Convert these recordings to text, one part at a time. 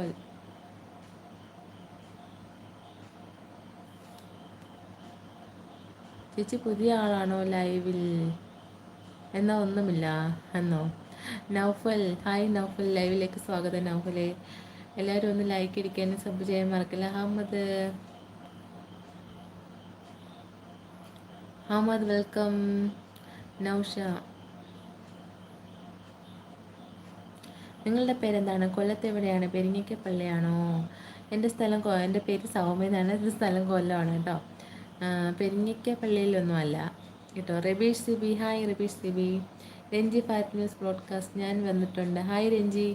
നൗഫൽ ചേച്ചി പുതിയ ആളാണോ ലൈവിൽ? എന്നാ ഒന്നുമില്ല. എന്നോ? നൗഫൽ. ഹായ് നൗഫൽ. ലൈവിലേക്ക് സ്വാഗതം നൗഫലെ. എല്ലാവരും ഒന്ന് ലൈക്ക് ഇടിക്കാനും സബ് ചെയ്യാൻ മറക്കില്ല? അഹമ്മദ്. അഹമ്മദ് വെൽക്കം നൗഷ. നിങ്ങളുടെ പേരെന്താണ്? കൊല്ലത്ത് എവിടെയാണ്? പെരിങ്ങക്കപ്പള്ളിയാണോ എന്റെ സ്ഥലം കൊ എന്റെ പേര് സൗമ്യ എന്നാണ് എന്റെ സ്ഥലം കൊല്ലമാണ് കേട്ടോ. പെരിങ്ങക്കപ്പള്ളിയിലൊന്നും അല്ല കേട്ടോ. Rabeesh Sibi. Hi Rabeesh Sibi. Ranji fat news broadcast. ഞാൻ വന്നിട്ടുണ്ട്. ഹായ് രഞ്ജി.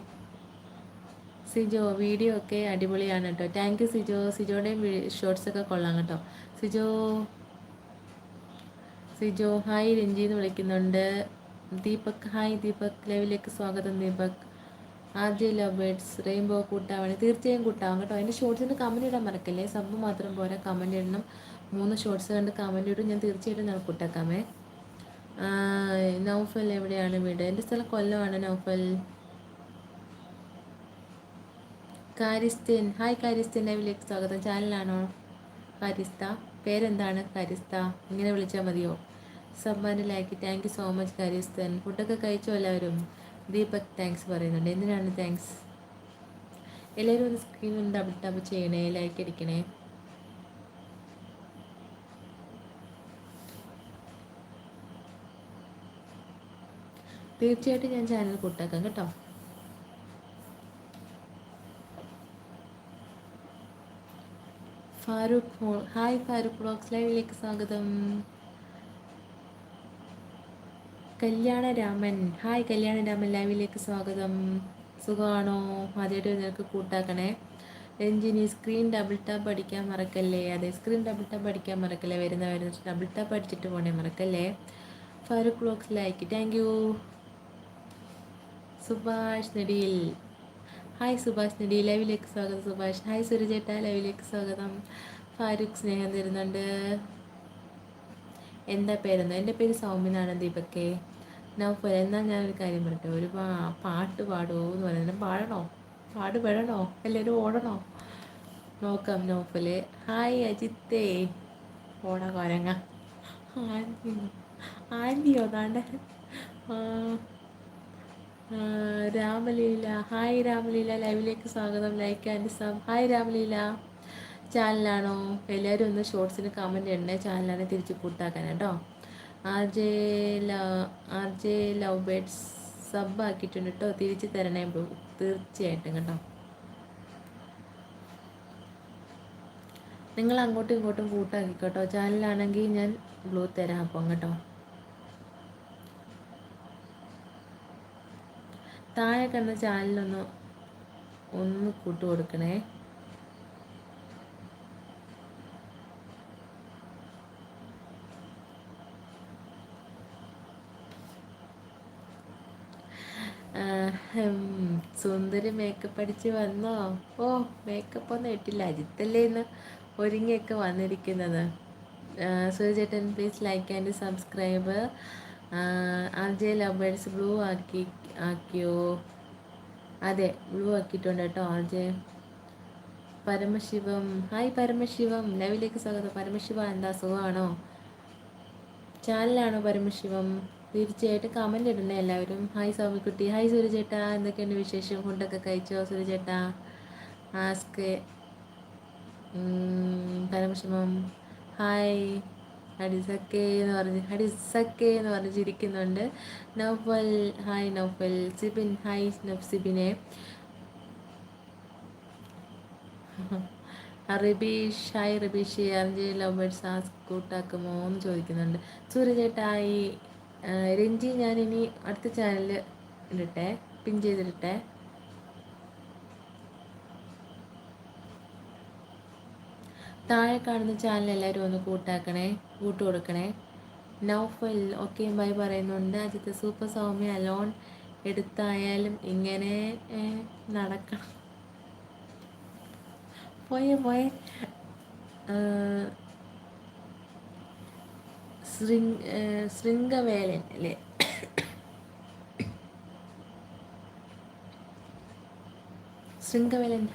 സിജോ വീഡിയോ ഒക്കെ അടിപൊളിയാണ് കേട്ടോ. Thank you Sijo. സിജോയുടെയും ഷോർട്സ് ഒക്കെ കൊള്ളാം കേട്ടോ. സിജോ. സിജോ ഹായ് രഞ്ജി എന്ന് വിളിക്കുന്നുണ്ട്. ദീപക് ഹായ് ദീപക്. ലൈവിലേക്ക് സ്വാഗതം ദീപക്. ആദ്യ ലവേഴ്സ് റെയിൻബോ കൂട്ടാവണി തീർച്ചയായും കൂട്ടാവും കേട്ടോ. അതിന്റെ ഷോർട്സിന് കമന്റ് ഇടാൻ മറക്കല്ലേ? സബ് മാത്രം പോരാ. കമന്റ് ഇടണം. മൂന്ന് ഷോർട്സ് കണ്ട് കമന്റ് ഇടും. ഞാൻ തീർച്ചയായിട്ടും ഞാൻ കൂട്ടാക്കാമേ. നൗഫൽ എവിടെയാണ് വീട്? എന്റെ സ്ഥലം കൊല്ലമാണ് നൗഫൽ. കാരിസ്തീൻ ഹായ് കാരിസ്ത്യൻ ലൈവിലേക്ക് സ്വാഗതം. ചാനലാണോ? കാരിസ്ത പേരെന്താണ്? കാരിസ്ത ഇങ്ങനെ വിളിച്ചാൽ മതിയോ? സമ്മാനം like. Thank you so much കാരിസ്തൻ ഫുഡൊക്കെ കഴിച്ചോ എല്ലാവരും? ദീപക് താങ്ക്സ് പറയുന്നുണ്ട്. എന്തിനാണ് താങ്ക്സ് എല്ലാവരും ഒന്ന് സ്ക്രീൻ ഒന്ന് ഡബിൾ ടാപ്പ് ചെയ്യണേ ലൈക്ക് അടിക്കണേ. തീർച്ചയായിട്ടും ഞാൻ ചാനൽ കൂട്ടാക്കാം കേട്ടോ. ഫാറൂഖ് ഹായ് ഫാറൂഖ് ബ്ലോക്സ് ലൈവിലേക്ക് സ്വാഗതം. കല്യാണരാമൻ. ഹായ് കല്യാണരാമൻ ലൈവിലേക്ക് സ്വാഗതം. സുഖമാണോ? ആദ്യമായിട്ട് നിനക്ക് കൂട്ടാക്കണേ. രഞ്ജിനി സ്ക്രീൻ ഡബിൾ ടാപ്പ് അടിക്കാൻ മറക്കല്ലേ? അതെ സ്ക്രീൻ ഡബിൾ ടാപ്പ് അടിക്കാൻ മറക്കല്ലേ? വരുന്ന വരുന്ന ഡബിൾ ടാപ്പ് അടിച്ചിട്ട് പോണേ മറക്കല്ലേ? Five Farooq clock like thank you Subhash നെടിയിൽ. Hi Subhash നെടി ലൈവിലേക്ക് സ്വാഗതം സുഭാഷ്. ഹായ് സുരജേട്ട. ലൈവിലേക്ക് സ്വാഗതം. ഫാരൂഖ് സ്നേഹം തരുന്നുണ്ട്. എന്താ പേരെന്നോ എന്റെ പേര് സൗമ്യനാണ് ദീപക്കെ നൗഫൽ എന്നാൽ ഞാനൊരു കാര്യം പറയട്ടെ? ഒരു പാട്ട് പാടുമോ എന്ന് പറയുന്നത് പാടണോ? പാട് പെടണോ എല്ലാവരും ഓടണോ? നോക്കാം നൗഫൽ ഹായ് അജിത്തേ. ഓട കൊരങ്ങ. ആന്റിയോ ആന്റിയോ താണ്ട രാമലീല. ഹായ് രാമലീല. ലൈവിലേക്ക് സ്വാഗതം. Like and sub hi Ramaleela. ചാനലാണോ? എല്ലാവരും ഒന്ന് ഷോർട്സിന് കമന്റ് ഇടണേ. ചാനലാണ് തിരിച്ച് കൂട്ടാക്കാൻ കേട്ടോ R J R J love birds sub ആക്കിയിട്ടുണ്ട് കേട്ടോ തിരിച്ച് തരണേ തീർച്ചയായിട്ടും കേട്ടോ. നിങ്ങൾ അങ്ങോട്ടും ഇങ്ങോട്ടും കൂട്ടാക്കിക്കോട്ടോ ചാനലാണെങ്കിൽ ഞാൻ ബ്ലൂ തരാം അപ്പം കേട്ടോ. താഴെ കണ്ട ചാനലൊന്ന് ഒന്ന് കൂട്ടു കൊടുക്കണേ സുന്ദരി മേക്കപ്പ് അടിച്ച് വന്നോ? ഓ മേക്കപ്പ് ഒന്നും ഇട്ടില്ല. അജിത്തല്ലേ ഇന്ന് ഒരുങ്ങിയൊക്കെ വന്നിരിക്കുന്നത്. സുരചേട്ടൻ please like and subscribe R J lovers blue ആക്കി ആക്കിയോ? അതെ ബ്ലൂ ആക്കിയിട്ടുണ്ട് കേട്ടോ R J Paramasivam. Hi Paramasivam. ലൈവിലേക്ക് സ്വാഗതം. പരമശിവ എന്താ സുഖമാണോ? ചാനലാണോ പരമശിവം? തീർച്ചയായിട്ടും കമന്റ് ഇടണേ എല്ലാവരും. ഹായ് സ്വാമിക്കുട്ടി ഹായ് സൂര്യചേട്ടാ എന്തൊക്കെയുണ്ട് വിശേഷം? ഫുഡൊക്കെ കഴിച്ചോ സൂര്യചേട്ടാ ആസ്ക് പരമശിവം ഹായ് അടിസക്കേ എന്ന് പറഞ്ഞ് അടിസക്കേ എന്ന് പറഞ്ഞ് ചിരിക്കുന്നുണ്ട് Noufal. Hi Noufal. Sibin. Hi സിബിനെ Rebeesh. Hi Rebeesh. RJ lovers as കൂട്ടാക്കുമോ എന്ന് ചോദിക്കുന്നുണ്ട്. സൂര്യചേട്ടായി രഞ്ജി ഞാൻ ഇനി അടുത്ത ചാനലിൽ ഇടട്ടെ പിൻ ചെയ്തിടട്ടെ താഴെ കാണുന്ന ചാനൽ എല്ലാവരും ഒന്ന് കൂട്ടാക്കണേ കൂട്ടു കൊടുക്കണേ. നൗഫൽ ഓക്കെ ബൈ പറയുന്നുണ്ട്. Ajith super Soumya alone. എടുത്തായാലും ഇങ്ങനെ നടക്കണം. പോയേ പോയെ. ശൃംഗവേലൻ അല്ലേ ശൃംഗവേലൻ